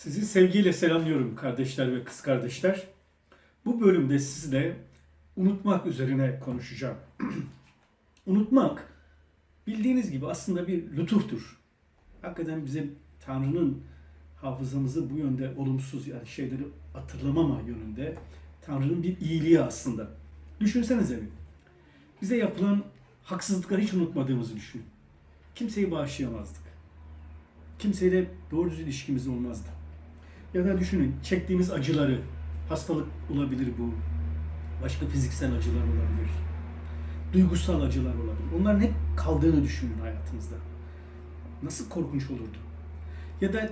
Sizi sevgiyle selamlıyorum kardeşler ve kız kardeşler. Bu bölümde sizle unutmak üzerine konuşacağım. unutmak bildiğiniz gibi aslında bir lütuftur. Hakikaten bize Tanrı'nın hafızamızı bu yönde olumsuz yani şeyleri hatırlamama yönünde Tanrı'nın bir iyiliği aslında. Düşünsenize bir. Bize yapılan haksızlıkları hiç unutmadığımızı düşünün. Kimseyi bağışlayamazdık. Kimseyle doğru düzgün ilişkimiz olmazdı. Ya da düşünün çektiğimiz acıları, hastalık olabilir bu, başka fiziksel acılar olabilir, duygusal acılar olabilir. Onların hep kaldığını düşünün hayatınızda. Nasıl korkunç olurdu. Ya da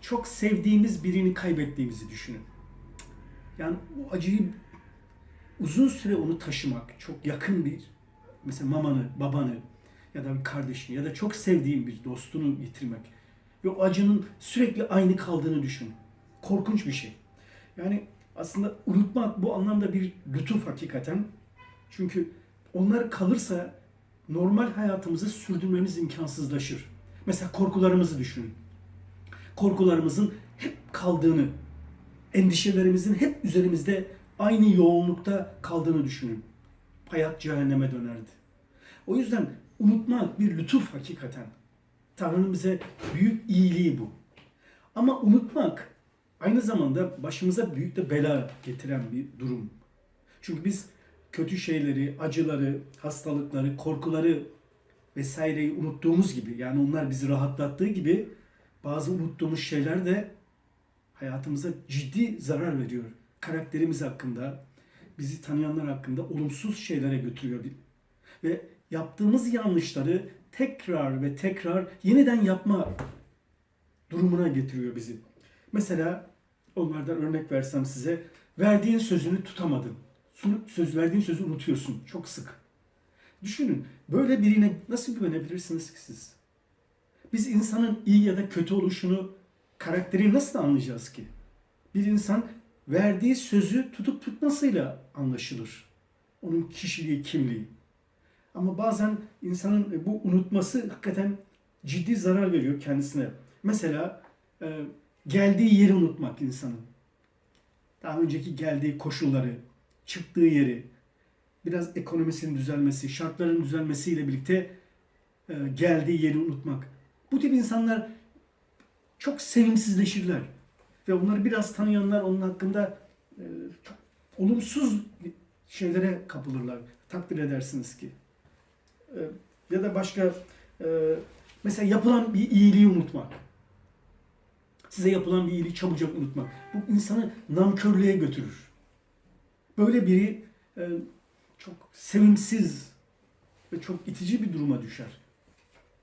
çok sevdiğimiz birini kaybettiğimizi düşünün. Yani o acıyı uzun süre onu taşımak, çok yakın bir, mesela mamanı, babanı ya da bir kardeşini ya da çok sevdiğin bir dostunu yitirmek ve o acının sürekli aynı kaldığını düşün. Korkunç bir şey. Yani aslında unutmak bu anlamda bir lütuf hakikaten. Çünkü onlar kalırsa normal hayatımızı sürdürmemiz imkansızlaşır. Mesela korkularımızı düşünün. Korkularımızın hep kaldığını, endişelerimizin hep üzerimizde aynı yoğunlukta kaldığını düşünün. Hayat cehenneme dönerdi. O yüzden unutmak bir lütuf hakikaten. Tanrı'nın bize büyük iyiliği bu. Ama unutmak aynı zamanda başımıza büyük de bela getiren bir durum. Çünkü biz kötü şeyleri, acıları, hastalıkları, korkuları vesaireyi unuttuğumuz gibi yani onlar bizi rahatlattığı gibi bazı unuttuğumuz şeyler de hayatımıza ciddi zarar veriyor. Karakterimiz hakkında, bizi tanıyanlar hakkında olumsuz şeylere götürüyor. Ve yaptığımız yanlışları tekrar ve tekrar yeniden yapma durumuna getiriyor bizi. Mesela onlardan örnek versem size verdiğin sözünü tutamadın. Söz verdiğin sözü unutuyorsun çok sık. Düşünün böyle birine nasıl güvenebilirsiniz ki siz? Biz insanın iyi ya da kötü oluşunu, karakteri nasıl anlayacağız ki? Bir insan verdiği sözü tutup tutmasıyla anlaşılır. Onun kişiliği, kimliği. Ama bazen insanın bu unutması hakikaten ciddi zarar veriyor kendisine. Mesela e, geldiği yeri unutmak insanın. Daha önceki geldiği koşulları, çıktığı yeri, biraz ekonomisinin düzelmesi, şartların düzelmesiyle birlikte e, geldiği yeri unutmak. Bu tip insanlar çok sevimsizleşirler. Ve onları biraz tanıyanlar onun hakkında e, çok olumsuz şeylere kapılırlar. Takdir edersiniz ki. E, ya da başka mesela yapılan bir iyiliği unutmak. Size yapılan bir iyiliği çabucak unutmak. Bu insanı nankörlüğe götürür. Böyle biri e, çok sevimsiz ve çok itici bir duruma düşer.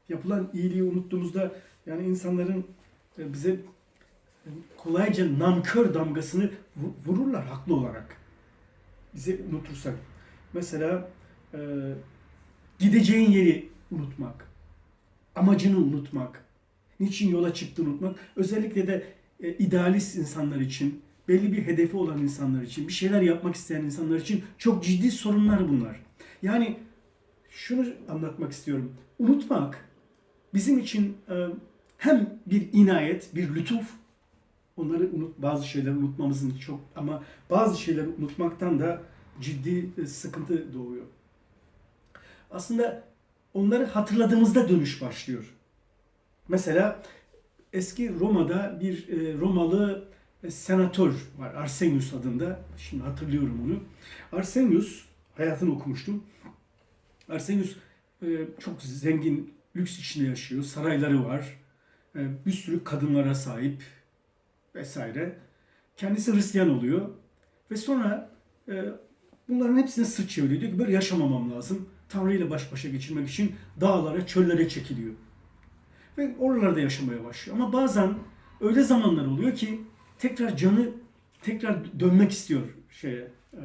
Yapılan iyiliği unuttuğumuzda yani insanların e, bize e, kolayca nankör damgasını vu- vururlar haklı olarak. Bize unutursak. Mesela e, gideceğin yeri unutmak, amacını unutmak, niçin yola çıktığını unutmak, özellikle de e, idealist insanlar için, belli bir hedefi olan insanlar için, bir şeyler yapmak isteyen insanlar için çok ciddi sorunlar bunlar. Yani şunu anlatmak istiyorum. Unutmak bizim için e, hem bir inayet, bir lütuf, onları unut, bazı şeyleri unutmamızın çok ama bazı şeyleri unutmaktan da ciddi e, sıkıntı doğuyor. Aslında onları hatırladığımızda dönüş başlıyor. Mesela eski Roma'da bir e, Romalı e, senatör var Arsenius adında. Şimdi hatırlıyorum onu. Arsenius hayatını okumuştum. Arsenius e, çok zengin, lüks içinde yaşıyor. Sarayları var. Bir sürü kadınlara sahip vesaire. Kendisi Hristiyan oluyor. Ve sonra bunların hepsine sırt çeviriyor. Diyor ki böyle yaşamamam lazım. Tanrı ile baş başa geçirmek için dağlara, çöllere çekiliyor. Ve oralarda yaşamaya başlıyor. Ama bazen öyle zamanlar oluyor ki tekrar canı tekrar dönmek istiyor şeye e,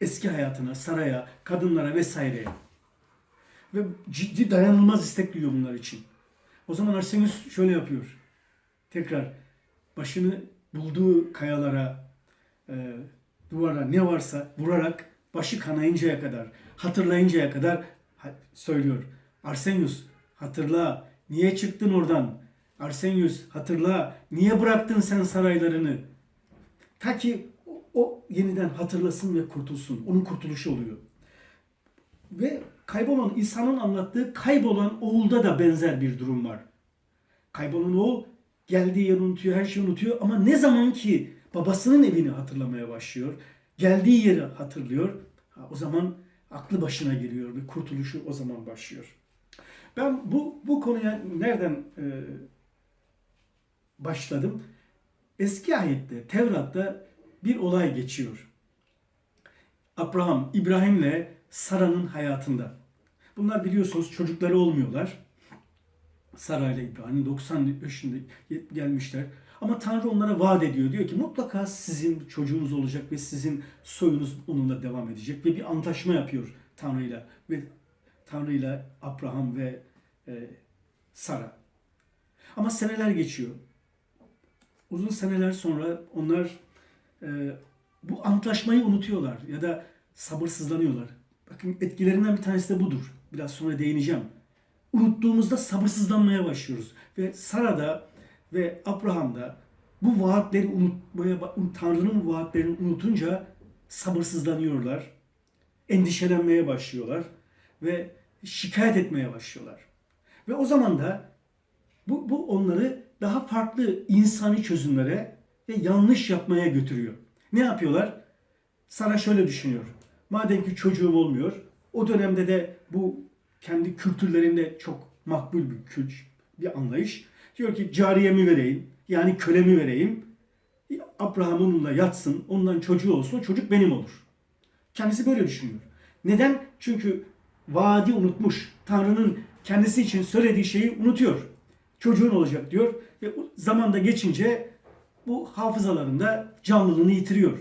eski hayatına, saraya, kadınlara vesaireye. Ve ciddi dayanılmaz istek duyuyor bunlar için. O zaman Arsenius şöyle yapıyor. Tekrar başını bulduğu kayalara, e, duvara ne varsa vurarak başı kanayıncaya kadar, hatırlayıncaya kadar söylüyor. Arsenius hatırla, niye çıktın oradan? Arsenius hatırla. Niye bıraktın sen saraylarını? Ta ki o, o yeniden hatırlasın ve kurtulsun. Onun kurtuluşu oluyor. Ve kaybolan İsa'nın anlattığı kaybolan oğulda da benzer bir durum var. Kaybolan oğul geldiği yeri unutuyor, her şeyi unutuyor ama ne zaman ki babasının evini hatırlamaya başlıyor, geldiği yeri hatırlıyor, ha, o zaman aklı başına geliyor ve kurtuluşu o zaman başlıyor. Ben bu bu konuya nereden e, başladım? Eski ayette, Tevrat'ta bir olay geçiyor. Abraham, İbrahim'le Sara'nın hayatında. Bunlar biliyorsunuz çocukları olmuyorlar. Sara ile İbrahim 90 yaşında gelmişler. Ama Tanrı onlara vaat ediyor. Diyor ki mutlaka sizin çocuğunuz olacak ve sizin soyunuz onunla devam edecek. Ve bir antlaşma yapıyor Tanrı'yla. Ve Tanrı'yla Abraham ve e, Sara. Ama seneler geçiyor. Uzun seneler sonra onlar e, bu antlaşmayı unutuyorlar ya da sabırsızlanıyorlar. Bakın etkilerinden bir tanesi de budur. Biraz sonra değineceğim. Unuttuğumuzda sabırsızlanmaya başlıyoruz. Ve Sara'da ve Abraham'da bu vaatleri unutmaya, Tanrı'nın vaatlerini unutunca sabırsızlanıyorlar. Endişelenmeye başlıyorlar ve şikayet etmeye başlıyorlar. Ve o zaman da bu, bu onları daha farklı insani çözümlere ve yanlış yapmaya götürüyor. Ne yapıyorlar? Sara şöyle düşünüyor. Madem ki çocuğum olmuyor, o dönemde de bu kendi kültürlerinde çok makbul bir kült, bir anlayış. Diyor ki cariyemi vereyim, yani kölemi vereyim. Abraham onunla yatsın, ondan çocuğu olsun, çocuk benim olur. Kendisi böyle düşünüyor. Neden? Çünkü vaadi unutmuş. Tanrı'nın kendisi için söylediği şeyi unutuyor. Çocuğun olacak diyor ve zamanda geçince bu hafızalarında canlılığını yitiriyor.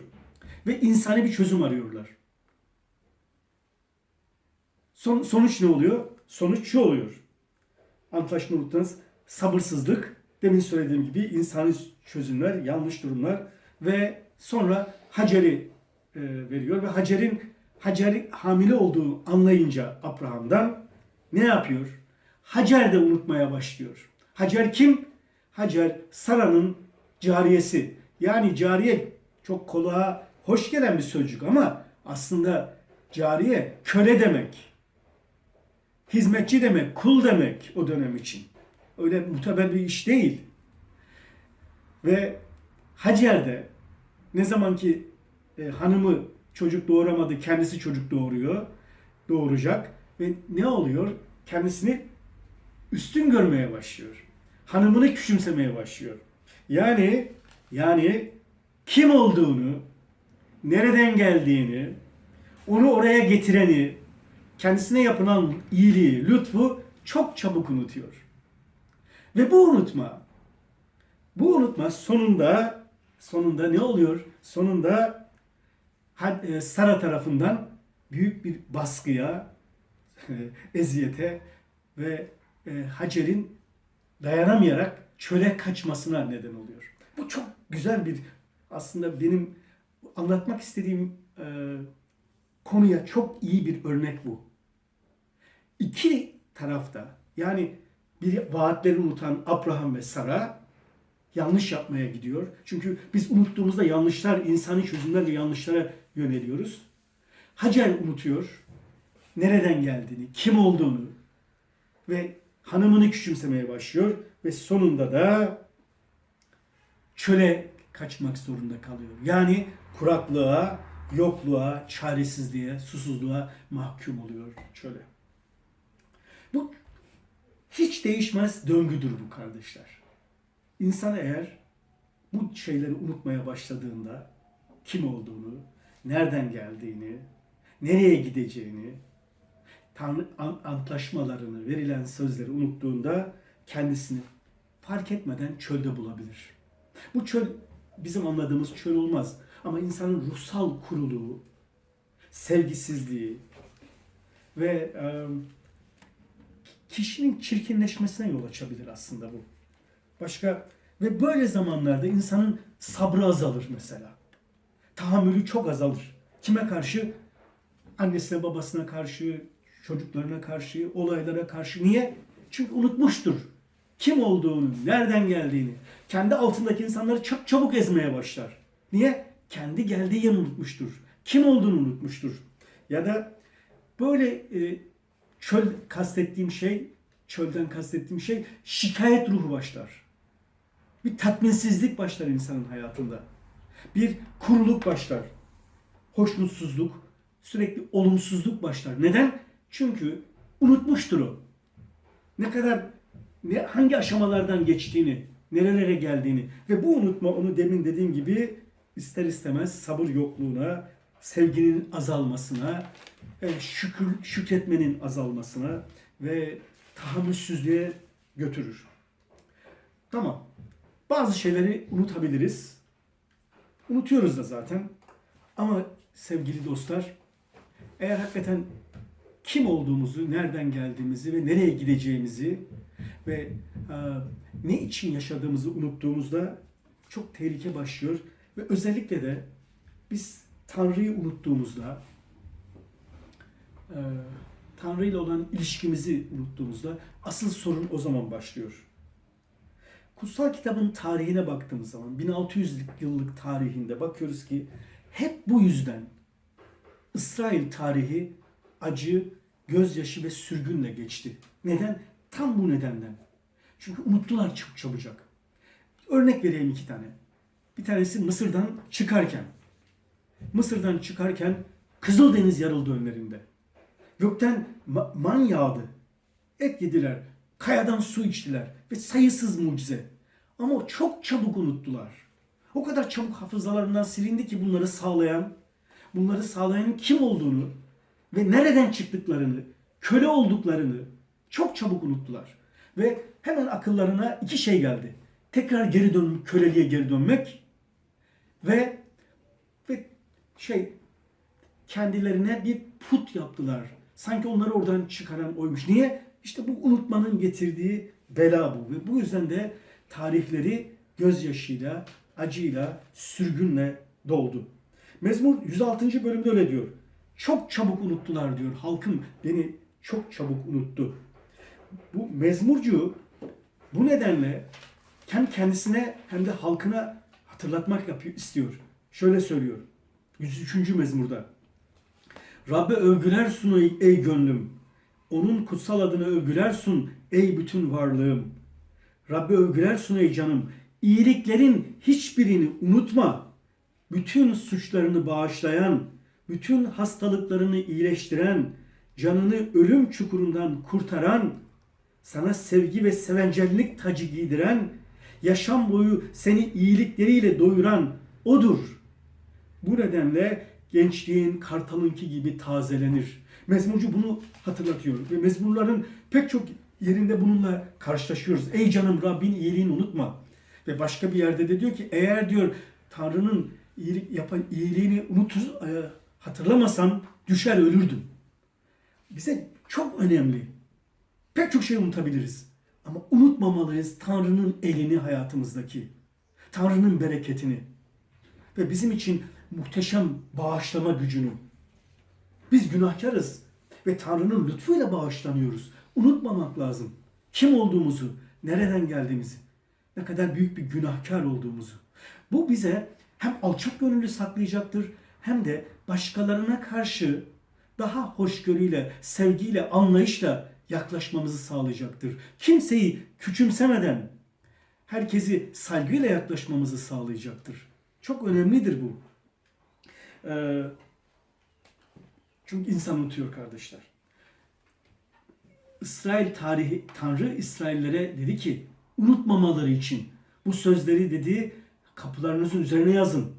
Ve insani bir çözüm arıyorlar. Son, sonuç ne oluyor? Sonuç şu oluyor. Antlaşma unuttunuz. Sabırsızlık, demin söylediğim gibi insani çözümler, yanlış durumlar ve sonra Hacer'i e, veriyor ve Hacer'in Hacer hamile olduğu anlayınca Abraham'dan ne yapıyor? Hacer de unutmaya başlıyor. Hacer kim? Hacer Sara'nın cariyesi. Yani cariye çok kulağa hoş gelen bir sözcük ama aslında cariye köle demek. Hizmetçi demek, kul demek o dönem için. Öyle muteber bir iş değil. Ve Hacer de ne zaman ki e, hanımı çocuk doğuramadı, kendisi çocuk doğuruyor, doğuracak ve ne oluyor? Kendisini üstün görmeye başlıyor. Hanımını küçümsemeye başlıyor. Yani yani kim olduğunu, nereden geldiğini, onu oraya getireni, kendisine yapılan iyiliği, lütfu çok çabuk unutuyor. Ve bu unutma, bu unutma sonunda sonunda ne oluyor? Sonunda Sara tarafından büyük bir baskıya, eziyete ve e, Hacer'in dayanamayarak çöle kaçmasına neden oluyor. Bu çok güzel bir aslında benim anlatmak istediğim e, konuya çok iyi bir örnek bu. İki tarafta yani bir vaatleri unutan Abraham ve Sara yanlış yapmaya gidiyor. Çünkü biz unuttuğumuzda yanlışlar, insani çözümler ve yanlışlara yöneliyoruz. Hacer unutuyor nereden geldiğini, kim olduğunu ve hanımını küçümsemeye başlıyor ve sonunda da çöle kaçmak zorunda kalıyor. Yani kuraklığa, yokluğa, çaresizliğe, susuzluğa mahkum oluyor çöle. Bu hiç değişmez döngüdür bu kardeşler. İnsan eğer bu şeyleri unutmaya başladığında kim olduğunu, nereden geldiğini, nereye gideceğini, Tanrı antlaşmalarını, verilen sözleri unuttuğunda kendisini fark etmeden çölde bulabilir. Bu çöl bizim anladığımız çöl olmaz. Ama insanın ruhsal kuruluğu, sevgisizliği ve e, kişinin çirkinleşmesine yol açabilir aslında bu. Başka ve böyle zamanlarda insanın sabrı azalır mesela. Tahammülü çok azalır. Kime karşı? Annesine babasına karşı, çocuklarına karşı, olaylara karşı. Niye? Çünkü unutmuştur. kim olduğunu, nereden geldiğini, kendi altındaki insanları çok çabuk ezmeye başlar. Niye? Kendi geldiği yeri unutmuştur. Kim olduğunu unutmuştur. Ya da böyle e, çöl kastettiğim şey, çölden kastettiğim şey şikayet ruhu başlar. Bir tatminsizlik başlar insanın hayatında. Bir kuruluk başlar. Hoşnutsuzluk, sürekli olumsuzluk başlar. Neden? Çünkü unutmuştur o. Ne kadar ne, hangi aşamalardan geçtiğini, nerelere geldiğini ve bu unutma onu demin dediğim gibi ister istemez sabır yokluğuna, sevginin azalmasına, e, şükür, şükretmenin azalmasına ve tahammülsüzlüğe götürür. Tamam. Bazı şeyleri unutabiliriz. Unutuyoruz da zaten. Ama sevgili dostlar, eğer hakikaten kim olduğumuzu, nereden geldiğimizi ve nereye gideceğimizi ve e, ne için yaşadığımızı unuttuğumuzda çok tehlike başlıyor ve özellikle de biz Tanrı'yı unuttuğumuzda e, Tanrı ile olan ilişkimizi unuttuğumuzda asıl sorun o zaman başlıyor. Kutsal kitabın tarihine baktığımız zaman 1600 yıllık tarihinde bakıyoruz ki hep bu yüzden İsrail tarihi acı, gözyaşı ve sürgünle geçti. Neden? Tam bu nedenden. Çünkü unuttular çok çabucak. Örnek vereyim iki tane. Bir tanesi Mısır'dan çıkarken. Mısır'dan çıkarken Kızıldeniz yarıldı önlerinde. Gökten ma- man yağdı. Et yediler. Kayadan su içtiler. Ve sayısız mucize. Ama çok çabuk unuttular. O kadar çabuk hafızalarından silindi ki bunları sağlayan, bunları sağlayanın kim olduğunu ve nereden çıktıklarını, köle olduklarını çok çabuk unuttular. Ve hemen akıllarına iki şey geldi. Tekrar geri dönmek, köleliğe geri dönmek ve ve şey kendilerine bir put yaptılar. Sanki onları oradan çıkaran oymuş. Niye? İşte bu unutmanın getirdiği bela bu. Ve bu yüzden de tarihleri gözyaşıyla, acıyla, sürgünle doldu. Mezmur 106. bölümde öyle diyor. Çok çabuk unuttular diyor. Halkım beni çok çabuk unuttu. Bu mezmurcu bu nedenle hem kendisine hem de halkına hatırlatmak yapıyor, istiyor. Şöyle söylüyor. 103. mezmurda. Rabbe övgüler sun ey, gönlüm. Onun kutsal adını övgüler sun ey bütün varlığım. Rabbe övgüler sun ey canım. İyiliklerin hiçbirini unutma. Bütün suçlarını bağışlayan, bütün hastalıklarını iyileştiren, canını ölüm çukurundan kurtaran, sana sevgi ve sevencellik tacı giydiren, yaşam boyu seni iyilikleriyle doyuran odur. Bu nedenle gençliğin kartalınki gibi tazelenir. Mezmurcu bunu hatırlatıyor ve mezmurların pek çok yerinde bununla karşılaşıyoruz. Ey canım Rabbin iyiliğini unutma. Ve başka bir yerde de diyor ki eğer diyor Tanrı'nın iyilik yapan iyiliğini unutur, e, hatırlamasam düşer ölürdüm. Bize çok önemli. Pek çok şey unutabiliriz. Ama unutmamalıyız Tanrı'nın elini hayatımızdaki. Tanrı'nın bereketini. Ve bizim için muhteşem bağışlama gücünü. Biz günahkarız ve Tanrı'nın lütfuyla bağışlanıyoruz. Unutmamak lazım. Kim olduğumuzu, nereden geldiğimizi, ne kadar büyük bir günahkar olduğumuzu. Bu bize hem alçak gönüllü saklayacaktır hem de başkalarına karşı daha hoşgörüyle, sevgiyle, anlayışla yaklaşmamızı sağlayacaktır. Kimseyi küçümsemeden herkesi saygıyla yaklaşmamızı sağlayacaktır. Çok önemlidir bu. Ee, çünkü insan unutuyor kardeşler. İsrail tarihi, Tanrı İsraillere dedi ki unutmamaları için bu sözleri dedi kapılarınızın üzerine yazın.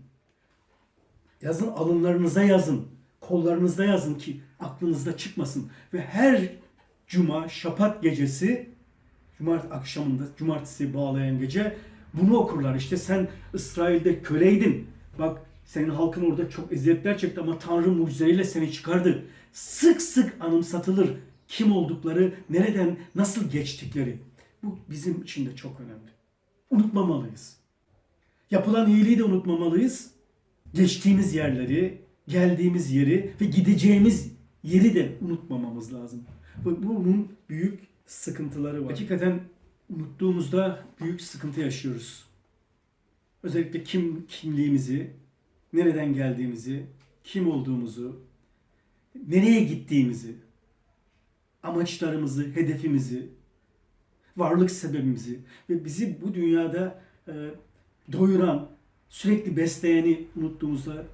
Yazın alınlarınıza yazın. Kollarınızda yazın ki aklınızda çıkmasın. Ve her cuma şapat gecesi Cumart akşamında cumartesi bağlayan gece bunu okurlar. İşte sen İsrail'de köleydin. Bak senin halkın orada çok eziyetler çekti ama Tanrı mucizeleriyle seni çıkardı. Sık sık anımsatılır kim oldukları, nereden, nasıl geçtikleri. Bu bizim için de çok önemli. Unutmamalıyız. Yapılan iyiliği de unutmamalıyız. Geçtiğimiz yerleri, geldiğimiz yeri ve gideceğimiz yeri de unutmamamız lazım. Bu- Bunun büyük sıkıntıları var. Hakikaten unuttuğumuzda büyük sıkıntı yaşıyoruz. Özellikle kim kimliğimizi, nereden geldiğimizi, kim olduğumuzu, nereye gittiğimizi, amaçlarımızı, hedefimizi, varlık sebebimizi ve bizi bu dünyada e, doyuran, sürekli besleyeni unuttuğumuzda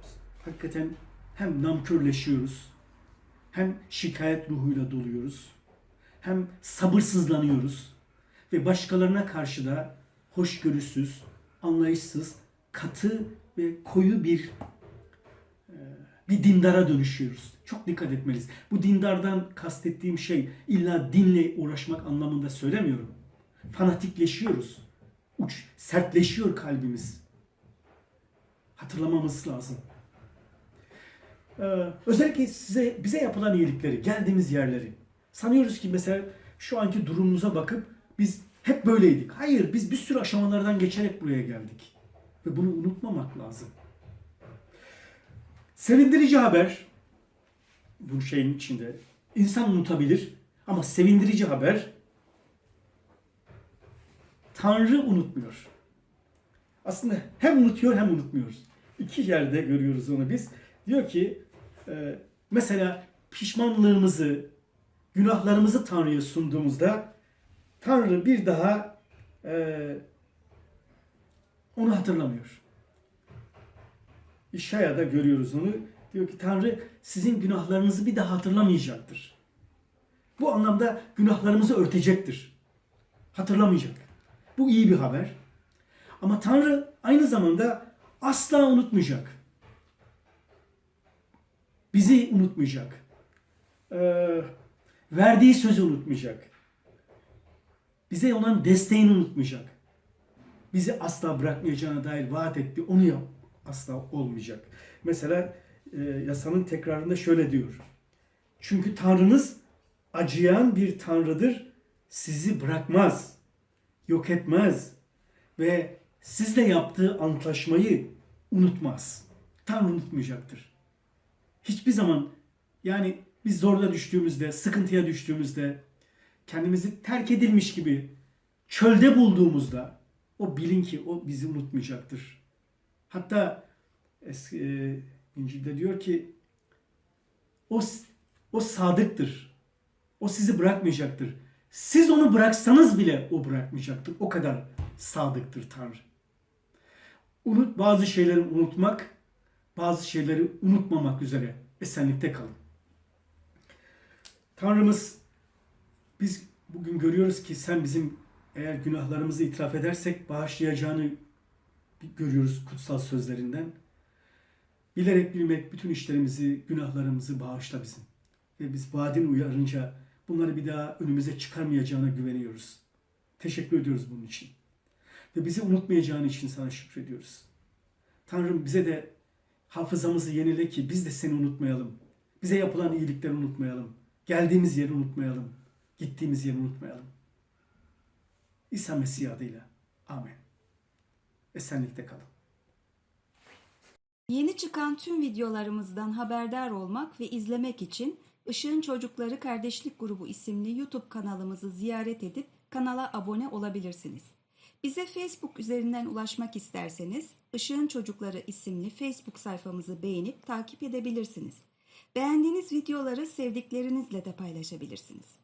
hakikaten hem namkörleşiyoruz, hem şikayet ruhuyla doluyoruz, hem sabırsızlanıyoruz ve başkalarına karşı da hoşgörüsüz, anlayışsız, katı ve koyu bir e, bir dindara dönüşüyoruz. Çok dikkat etmeliyiz. Bu dindardan kastettiğim şey illa dinle uğraşmak anlamında söylemiyorum. Fanatikleşiyoruz. Uç, sertleşiyor kalbimiz. Hatırlamamız lazım. Ee, özellikle size bize yapılan iyilikleri, geldiğimiz yerleri. Sanıyoruz ki mesela şu anki durumumuza bakıp biz hep böyleydik. Hayır, biz bir sürü aşamalardan geçerek buraya geldik. Ve bunu unutmamak lazım. Sevindirici haber bu şeyin içinde. İnsan unutabilir ama sevindirici haber Tanrı unutmuyor. Aslında hem unutuyor hem unutmuyoruz. İki yerde görüyoruz onu biz. Diyor ki e, mesela pişmanlığımızı, günahlarımızı Tanrı'ya sunduğumuzda Tanrı bir daha e, onu hatırlamıyor. İşaya'da görüyoruz onu. Diyor ki Tanrı sizin günahlarınızı bir daha hatırlamayacaktır. Bu anlamda günahlarımızı örtecektir. Hatırlamayacak. Bu iyi bir haber. Ama Tanrı aynı zamanda asla unutmayacak. Bizi unutmayacak. Ee, verdiği sözü unutmayacak. Bize olan desteğini unutmayacak. Bizi asla bırakmayacağına dair vaat etti. Onu yap. Asla olmayacak. Mesela e, yasanın tekrarında şöyle diyor. Çünkü Tanrınız acıyan bir Tanrıdır. Sizi bırakmaz, yok etmez ve sizle yaptığı antlaşmayı unutmaz. Tanrı unutmayacaktır. Hiçbir zaman yani biz zorda düştüğümüzde, sıkıntıya düştüğümüzde, kendimizi terk edilmiş gibi çölde bulduğumuzda o bilin ki o bizi unutmayacaktır. Hatta eski, e, İncil'de diyor ki o o sadıktır. O sizi bırakmayacaktır. Siz onu bıraksanız bile o bırakmayacaktır. O kadar sadıktır Tanrı. Unut bazı şeyleri unutmak, bazı şeyleri unutmamak üzere esenlikte kalın. Tanrımız biz bugün görüyoruz ki sen bizim eğer günahlarımızı itiraf edersek bağışlayacağını görüyoruz kutsal sözlerinden. Bilerek bilmek bütün işlerimizi, günahlarımızı bağışla bizim. Ve biz vaadin uyarınca bunları bir daha önümüze çıkarmayacağına güveniyoruz. Teşekkür ediyoruz bunun için. Ve bizi unutmayacağın için sana şükrediyoruz. Tanrım bize de hafızamızı yenile ki biz de seni unutmayalım. Bize yapılan iyilikleri unutmayalım. Geldiğimiz yeri unutmayalım. Gittiğimiz yeri unutmayalım. İsa Mesih adıyla. Amin. Esenlikte kalın. Yeni çıkan tüm videolarımızdan haberdar olmak ve izlemek için Işığın Çocukları Kardeşlik Grubu isimli YouTube kanalımızı ziyaret edip kanala abone olabilirsiniz. Bize Facebook üzerinden ulaşmak isterseniz Işığın Çocukları isimli Facebook sayfamızı beğenip takip edebilirsiniz. Beğendiğiniz videoları sevdiklerinizle de paylaşabilirsiniz.